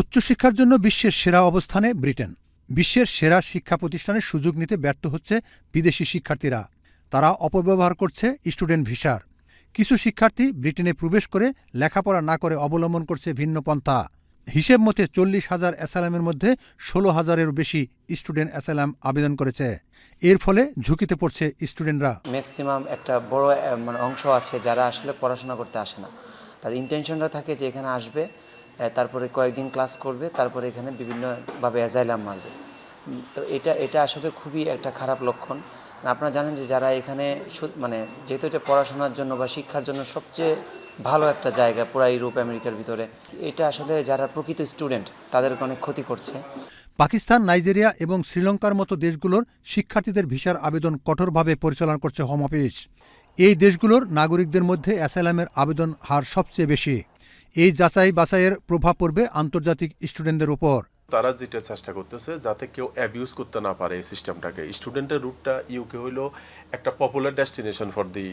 উচ্চশিক্ষার জন্য বিশ্বের সেরা অবস্থানে ব্রিটেন। বিশ্বের সেরা শিক্ষা প্রতিষ্ঠানের সুযোগ নিতে ব্যর্থ হচ্ছে বিদেশি শিক্ষার্থীরা। তারা অপব্যবহার করছে স্টুডেন্ট ভিসার। কিছু শিক্ষার্থী ব্রিটেনে প্রবেশ করে লেখাপড়া না করে অবলম্বন করছে ভিন্ন পন্থা। হিসেব মতে চল্লিশ হাজার অ্যাসালামের মধ্যে ষোলো হাজারেরও বেশি স্টুডেন্ট অ্যাসালাম আবেদন করেছে। এর ফলে ঝুঁকিতে পড়ছে স্টুডেন্টরা। ম্যাক্সিমাম একটা বড় মানে অংশ আছে যারা আসলে পড়াশোনা করতে আসে না। তাদের ইন্টেনশনটা থাকে যে এখানে আসবে তারপরে কয়েকদিন ক্লাস করবে, তারপরে এখানে বিভিন্নভাবে অ্যাজাইলাম মারবে তো এটা এটা আসলে খুবই একটা খারাপ লক্ষণ। আপনারা জানেন যে যারা এখানে মানে যেহেতু এটা পড়াশোনার জন্য বা শিক্ষার জন্য সবচেয়ে ভালো একটা জায়গা পুরা ইউরোপ, আমেরিকার ভিতরে, এটা আসলে যারা প্রকৃত স্টুডেন্ট তাদেরকে অনেক ক্ষতি করছে। পাকিস্তান, নাইজেরিয়া এবং শ্রীলঙ্কার মতো দেশগুলোর শিক্ষার্থীদের ভিসার আবেদন কঠোরভাবে পরিচালনা করছে হোম অফিস এই দেশগুলোর নাগরিকদের মধ্যে অ্যাসাইলামের আবেদন হার সবচেয়ে বেশি। এই যাচাই বাছাইয়ের প্রভাব পড়বে আন্তর্জাতিক স্টুডেন্টদের উপর। তারা যেটা চেষ্টা করতেছে যাতে কেউ অ্যাবিউজ করতে না পারে এই সিস্টেমটাকে স্টুডেন্টের রুটটা ইউকে হইল একটা popular destination for the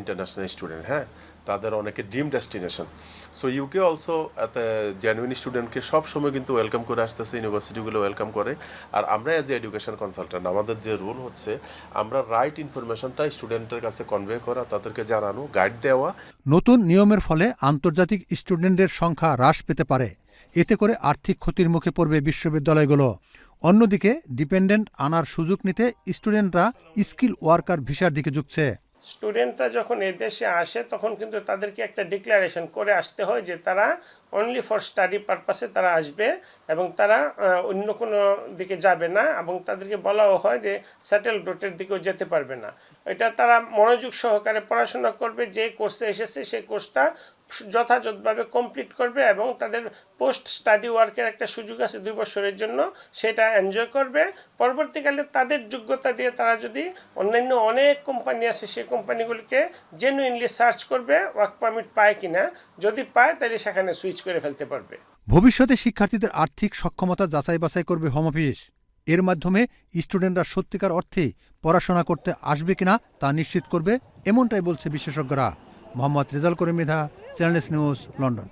international student হ্যাঁ? তাদের অনেকে dream destination so UK also genuine স্টুডেন্টকে সব সময় কিন্তু ওয়েলকাম করে আসতেছে ইউনিভার্সিটিগুলো ওয়েলকাম করে। আর আমরা অ্যাজ এ এডুকেশন কনসালটেন্ট আমাদের যে রুল হচ্ছে, আমরা রাইট ইনফরমেশনটা স্টুডেন্টের কাছে কনভে করা, তাদেরকে জানানো গাইড দেওয়া। নতুন নিয়মের ফলে আন্তর্জাতিক স্টুডেন্টদের সংখ্যা হ্রাস পেতে পারে। এতে করে আর্থিক ক্ষতির মুখে পড়বে বিশ্ববিদ্যালয়গুলো। অন্যদিকে ডিপেন্ডেন্ট আনার সুযোগ নিতে স্টুডেন্টরা স্কিল ওয়ার্কার ভিসার দিকে ঝুঁকছে। স্টুডেন্টরা যখন এদেশে আসে, তখন কিন্তু তাদেরকে একটা ডিক্লারেশন করে আসতে হয় যে তারা অনলি ফর স্টাডি পারপাসে তারা আসবে এবং তারা অন্য কোনো দিকে যাবে না এবং তাদেরকে বলাও হয় যে স্যাটেল রুটের দিকেও যেতে পারবে না। এটা তারা মনোযোগ সহকারে পড়াশোনা করবে, যে কোর্সে এসেছে সেই কোর্সটা যথাযথভাবে কমপ্লিট করবে এবং তাদের পোস্ট স্টাডি ওয়ার্কের একটা সুযোগ আছে দুই বছরের জন্য, সেটা এনজয় করবে। পরবর্তীকালে তাদের যোগ্যতা দিয়ে তারা যদি অন্যান্য অনেক কোম্পানি আছে, সেই কোম্পানিগুলিকে জেনুইনলি সার্চ করবে ওয়ার্ক পারমিট পায় কিনা। যদি পায়, তাহলে সেখানে সুইচ করে ফেলতে পারবে। ভবিষ্যতে শিক্ষার্থীদের আর্থিক সক্ষমতা যাচাই বাছাই করবে হোম অফিস এর মাধ্যমে স্টুডেন্টরা সত্যিকার অর্থে পড়াশোনা করতে আসবে কিনা তা নিশ্চিত করবে, এমনটাই বলছে বিশেষজ্ঞরা। Mohammad Rezal Karim Mridha channels news London